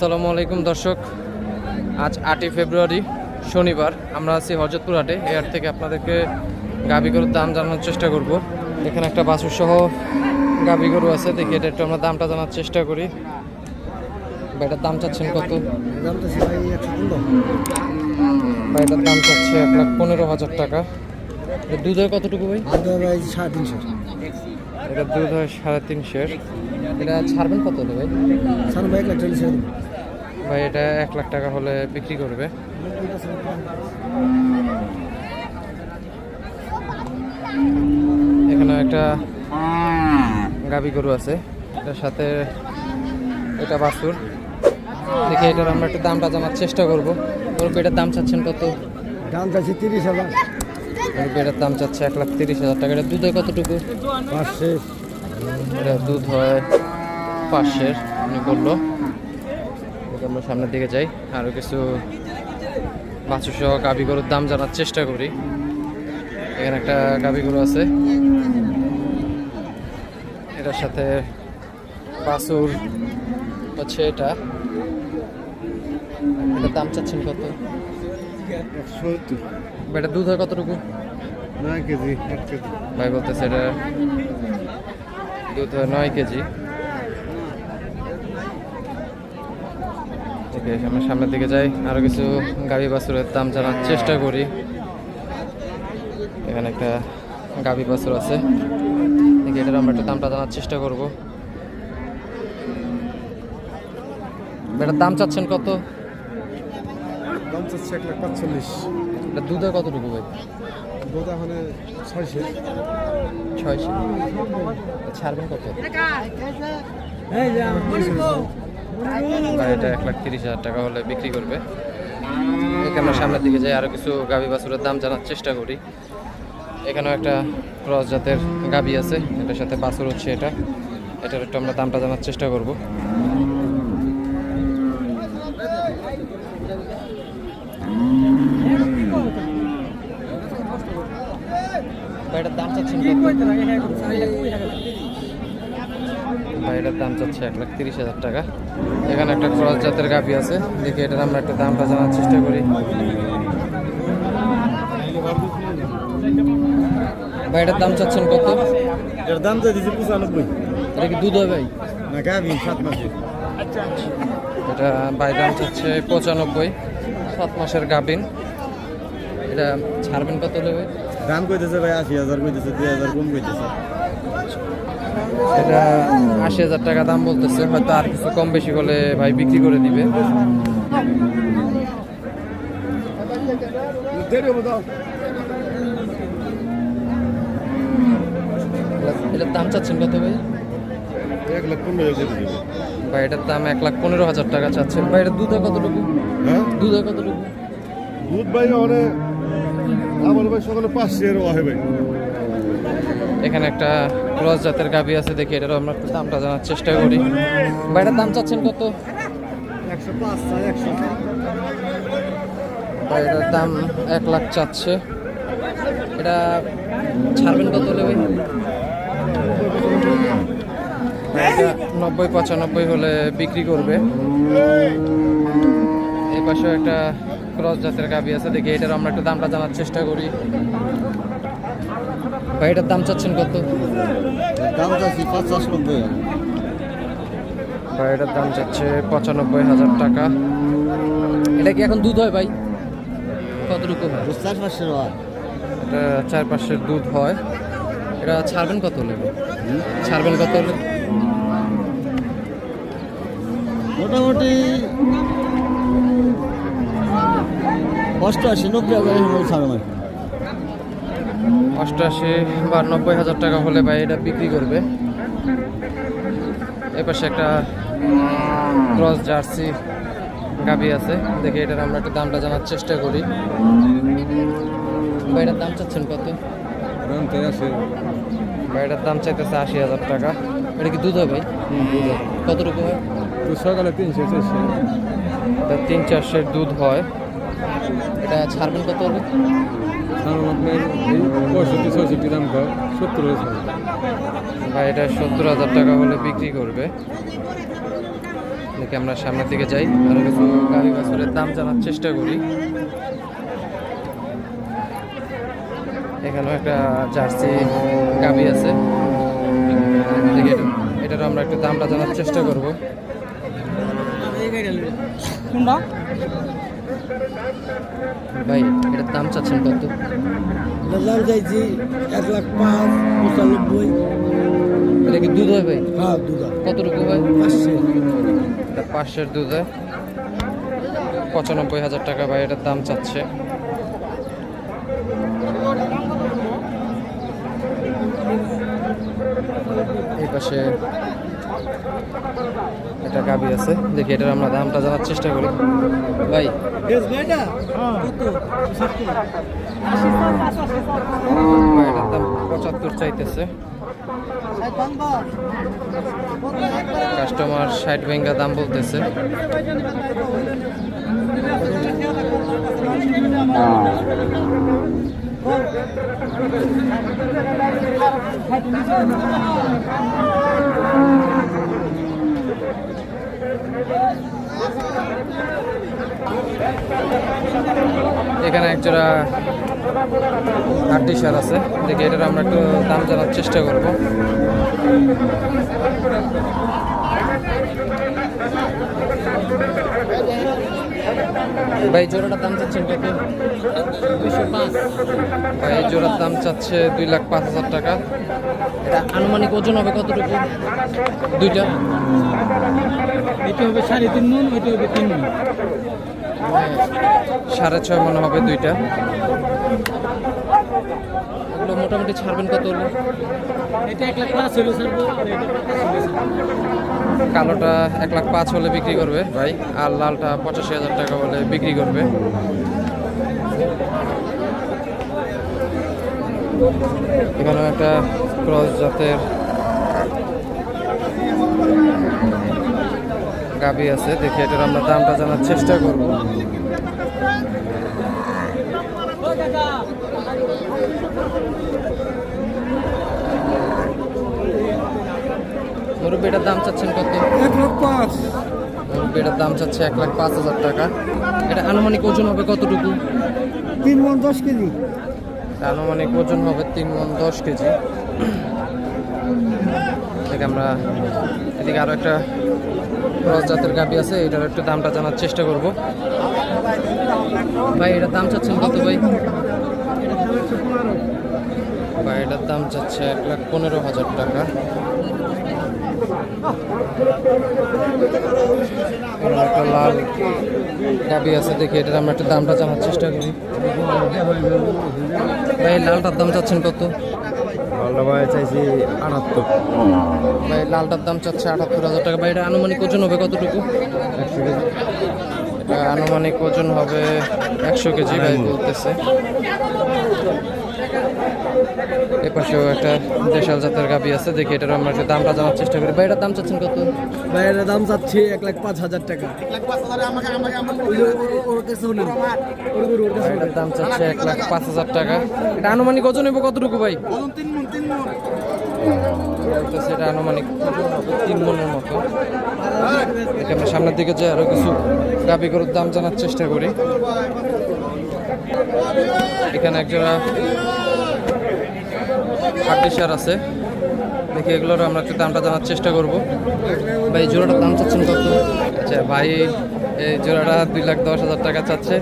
আসসালামু আলাইকুম দর্শক। আজ আটই ফেব্রুয়ারি, শনিবার। আমরা আছি হজরতপুর হাটে। এই হাট থেকে আপনাদেরকে গাবি গরুর দাম জানানোর চেষ্টা করব। এখানে একটা বাসুর সহ গাবি গরু আছে। দেখি এটা একটু আমরা দামটা জানার চেষ্টা করি। এটার দাম চাচ্ছেন কত? এটার দাম চাচ্ছে এক লাখ পনেরো হাজার টাকা। দুধ হয় কতটুকু ভাই? সাড়ে তিনশো এটা দুধ হয় সাড়ে তিনশের এটা ছাড়বেন কত ভাই? ভাই এক লাখ চল্লিশ হাজার। ভাই এটা এক লাখ টাকা হলে বিক্রি করবে। এখানে একটা গাবি গরু আছে। এটার সাথে এটা বাসুর দেখি এটার আমরা একটু দামটা জানার চেষ্টা করব। গরু এটার দাম চাচ্ছেন কত? দাম চাচ্ছি তিরিশ হাজার। গরু এটার দাম চাচ্ছে এক লাখ তিরিশ হাজার টাকা। এটা দুধে কতটুকু? পাঁচশো এটা দুধ হয় পাঁচশের উনি বলল। এদিকে আমরা সামনের দিকে যাই। আরও কিছু বাছুর সহ গাভি গরুর দাম জানার চেষ্টা করি। এখানে একটা গাভি গরু আছে। এটার সাথে বাছুর হচ্ছে এটা। এটার দাম চাচ্ছেন কত? এটা দুধ হয় কতটুকু? নয় কেজি ভাই বলতেছে এটা দুধ হয় নয় কেজি। আছে আমরা সামনের দিকে যাই। আরও কিছু গাভি বাছুরের দাম জানার চেষ্টা করি। এখানে একটা গাভি বাছুর আছে। এটার আমরা একটু দামটা জানার চেষ্টা করব। এটার দাম চাচ্ছেন কত? দাম চাচ্ছে এক লাখ পাঁচচল্লিশ। এটা দুধে কতটুকু ভাই? বোধা ছয়শো। ছয়শো। ছাড়বেন কত? আর এটা এক লাখ তিরিশ হাজার টাকা হলে বিক্রি করবে। এখানে সামনের দিকে যাই, আরও কিছু গাভি বাছুরের দাম জানার চেষ্টা করি। এখানেও একটা ক্রস জাতের গাভি আছে, এটার সাথে বাছুর হচ্ছে এটা। এটার একটু আমরা দামটা জানার চেষ্টা করব। এটার দাম চাচ্ছেন? ভাই এটার দাম চাচ্ছে এক লাখ তিরিশ হাজার টাকা। এখানে একটা ক্রস জাতের গাভি আছে। দেখি এটার আমরা একটা দামটা জানার চেষ্টা করি। ভাই এটার দাম চাচ্ছেন কত? এর দাম তো দিচ্ছে পঁচানব্বই। এটা কি দুধ হয় ভাই? না গাভি সাত মাসে এটা ভাই দাম চাচ্ছে পঁচানব্বই। সাত মাসের গাভিন এটা ছাড়বেন কত হলে ভাই? দাম কইতেছে ভাই আশি হাজার কইতেছে দুই হাজার কম কইতেছে। এটা আশি হাজার টাকা দাম বলতেছে হয়তো আর কিছু কম বেশি হলে ভাই বিক্রি করে দিবে। এটার দাম চাচ্ছেন কত ভাই? এক লাখ পনেরো হাজার ভাই এটার দাম এক লাখ পনেরো হাজার টাকা চাচ্ছেন। ভাই এটা দুধে কতটুকু? হ্যাঁ? দুধে কতটুকু? দুধ ভাই মানে আমার ভাই সকালে পাঁচশো এর হয় ভাই। এখানে একটা ক্রস জাতের গাভি আছে দেখি এটারও আমরা একটু দামটা জানার চেষ্টা করি। ভাই এটার দাম চাচ্ছেন কত? এটার দাম এক লাখ চাচ্ছে। এটা ছাড়বেন কত ভাই, নব্বই পঁচানব্বই হলে বিক্রি করবে। এই পাশেও একটা ক্রস জাতের গাভি আছে দেখি এটার আমরা একটু দামটা জানার চেষ্টা করি। ভাই এটার দাম চাচ্ছেন কত? দাম চাচ্ছি পঞ্চাশ নব্বই ভাই এটার দাম চাচ্ছে পঁচানব্বই হাজার টাকা। এটা কি এখন দুধ হয় ভাই? কতটুকু হয়? চার পাঁচশো এটা চার দুধ হয়। এটা ছাড়বেন কত হলে ছাড়বেন কত হলে মোটামুটি অষ্টআশি নব্বই হাজার এরকম অষ্টআশি বা নব্বই হাজার টাকা হলে ভাই এটা বিক্রি করবে। এ পাশে একটা ক্রস জার্সি গাবি আছে। দেখি এটার আমরা একটু দামটা জানার চেষ্টা করি। এটার দাম চাচ্ছেন কত? ভাই দাম চাইতেছে আশি হাজার টাকা। এটা কি দুধ হবে? হয় কতটুকু হয়? সকালে তিনশো চারশো। তিন চারশের দুধ হয়। এটা ছাড়বেন কত হবে? দাম সত্তর ভাই এটা সত্তর হাজার টাকা হলে বিক্রি করবে। দেখি আমরা সামনের দিকে যাই। আরও কিছু গাড়ি বাছুরের দাম জানার চেষ্টা করি। এখানেও একটা জার্সি গাবি আছে। এটারও আমরা একটু দামটা জানার চেষ্টা করব। কোনটা? ভাই এটার দাম চাচ্ছেন কত? দাম চাইছি এক লাখ পাঁচ পঁচানব্বই। এটা কি দুধ হয় ভাই? হ্যাঁ দুটা কতটুকু ভাই? পাঁচশো। এটা পাঁচশের দুধ হয়। পঁচানব্বই হাজার টাকা ভাই এটার দাম চাচ্ছে। এই পাশে এটা গাবি আছে। দেখি এটার আমরা দামটা জানার চেষ্টা করি। ভাই। এটার দাম পঁচাত্তর চাইতেছে। কাস্টমার ষাট ভেঙ্গা দাম বলতেছে। এখানে একজোড়া হাড্ডি সার আছে। দেখি এটার আমরা একটু দাম জানার চেষ্টা করব। ভাই জোড়াটার দাম চাচ্ছেন কত? ভাই এই জোড়ার দাম চাচ্ছে দুই লাখ পাঁচ হাজার টাকা। এটা আনুমানিক ওজন হবে কতটুকু? দুইটা। এটা হবে সাড়ে তিন মন ওইটা হবে তিন মন। সাড়ে ছয় মনে হবে দুইটা। এগুলো মোটামুটি ছাড়বেন কত হলে? এটা এক লাখ পাঁচ কালোটা এক লাখ পাঁচ হলে বিক্রি করবে ভাই আর লালটা পঁচাশি হাজার টাকা হলে বিক্রি করবে। এখানে একটা ক্রস জাতের গাবি আছে দেখি এটার আমরা দামটা জানার চেষ্টা করব। মুরব্বী এটার দাম চাচ্ছেন কত? এক লাখ পাঁচ। মুরব্বী এটার দাম চাচ্ছে এক লাখ পাঁচ হাজার টাকা। এটা আনুমানিক ওজন হবে কতটুকু? তিন মন দশ কেজি। আনুমানিক ওজন হবে তিন মন দশ কেজি। এদিকে আমরা এদিকে আরও একটা ক্রস জাতের গাবি আছে, এটার একটু দামটা জানার চেষ্টা করব। ভাই, এটার দাম চাচ্ছেন কত ভাই? ভাই, এটার দাম চাচ্ছে এক লাখ পনেরো হাজার টাকা। লাল আছে, দেখি এটার একটু দামটা জানার চেষ্টা করি। ভাই, লালটার দাম চাচ্ছেন কত? ভাই চাইছি আটাত্তর। ভাই লালটার দাম চাচ্ছে আটাত্তর হাজার টাকা। ভাই এটা আনুমানিক ওজন হবে কতটুকু? একশো কেজি। এটা আনুমানিক ওজন হবে একশো কেজি ভাই বলতেছে। এ পাশেও একটা দেশাল জাতের গাবি আছে দেখি এটার আমরা একটু দামটা জানার চেষ্টা করি। ভাই এটার দাম চাচ্ছেন কত? ভাইয়ের দাম চাচ্ছে এক লাখ পাঁচ হাজার টাকা। ভাই এটার দাম চাচ্ছে এক লাখ পাঁচ হাজার টাকা। এটা আনুমানিক ওজন হবে কতটুকু ভাই? এটা আনুমানিক তিন মনের মতো। এটা আমরা সামনের দিকে যে আরও কিছু গাবি গরুর দাম জানার চেষ্টা করি। এখানে একজোড়া হাড্ডিসার আছে। দেখি এগুলোর আমরা একটু দামটা জানার চেষ্টা করব। ভাই জোড়াটার দাম চাচ্ছেন কত? আচ্ছা ভাই এই জোড়াটা দুই লাখ দশ হাজার টাকা চাচ্ছে।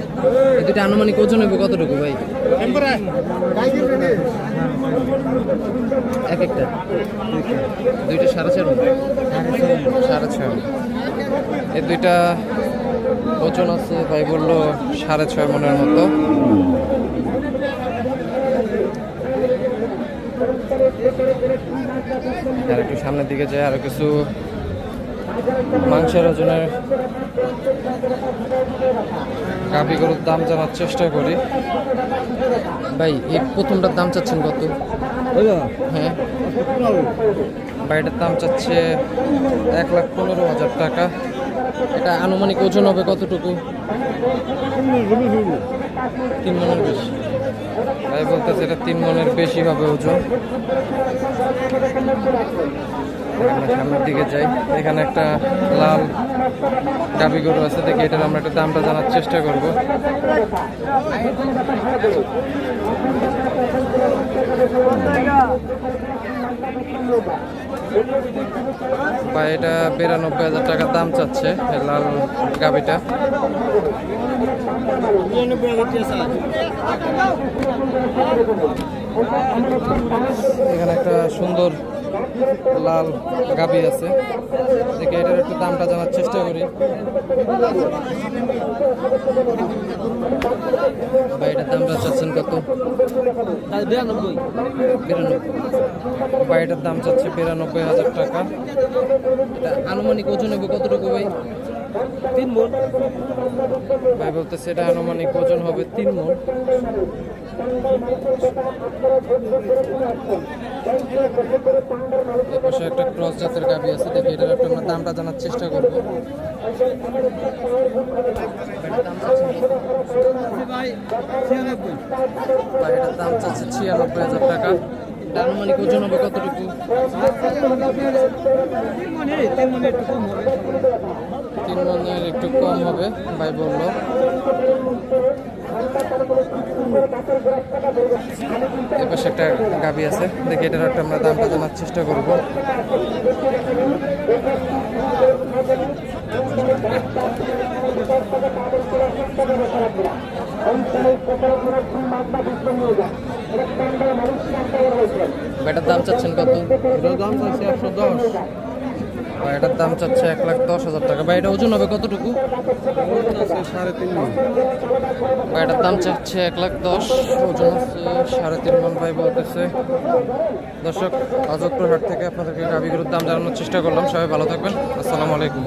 এই দুইটা আনুমানিক ওজন হবে কতটুকু ভাই? এক একটা? দুইটা সাড়ে চার মণ। সাড়ে ছয় এই দুইটা ওজন আছে ভাই বলল সাড়ে ছয় মনের মতো আর একটু সামনের দিকে যায় আরও কিছু মাংসের ওজনের গরুর দাম জানার চেষ্টা করি। ভাই এই প্রথমটার দাম চাচ্ছেন কত? হ্যাঁ। বাড়িটার দাম চাচ্ছে এক লাখ পনেরো হাজার টাকা। এটা আনুমানিক ওজন হবে কতটুকু? তিন মনের বেশি। ভাই বলতেছে এটা তিন মনের বেশি হবে ওজন। আমরা সামনের দিকে যাই। এখানে একটা লাল গাবি গরু আছে, দেখি এটার আমরা একটা দামটা জানার চেষ্টা করব। বা এটা বিরানব্বই হাজার টাকার দাম চাচ্ছে লাল গাবিটা। এখানে একটা সুন্দর লাল গাবি আছে। দেখে এটার একটু দামটা জানার চেষ্টা করি। বা এটার দামটা চাচ্ছেন কত? বিরানব্বই। বিরানব্বই বা এটার দাম চাচ্ছে বিরানব্বই হাজার টাকা। এটা আনুমানিক ওজন হবে কতটুকু, ভাই? তিন মন। ভাই বলতেছে এটা আনুমানিক ওজন হবে তিন মন। একটা ক্রস জাতের গাবি আছে, দেখি এটার একটু আমরা দামটা জানার চেষ্টা করব। এটার দাম চাচ্ছে ছিয়ানব্বই হাজার টাকা। আনুমানিক ওজন হবে কতটুকু? মনে একটু কম হবে, ভাই বলল। এপাশে একটা গাবি আছে, দেখি এটার একটা আমরা দামটা জানার চেষ্টা করব। বেটার দাম চাচ্ছেন কত? দাম চাইছে একশো দশ। এটার দাম চাচ্ছে এক লাখ দশ হাজার টাকা। বা এটা ওজন হবে কতটুকু? সাড়ে তিন মন বা এটার দাম চাচ্ছে এক লাখ দশ, ওজন হচ্ছে সাড়ে তিন মন ভাই বলতেছে। দর্শক আজকপুর হাট থেকে আপনাদেরকে গাভিগুলোর দাম জানানোর চেষ্টা করলাম। সবাই ভালো থাকবেন। আসসালামু আলাইকুম।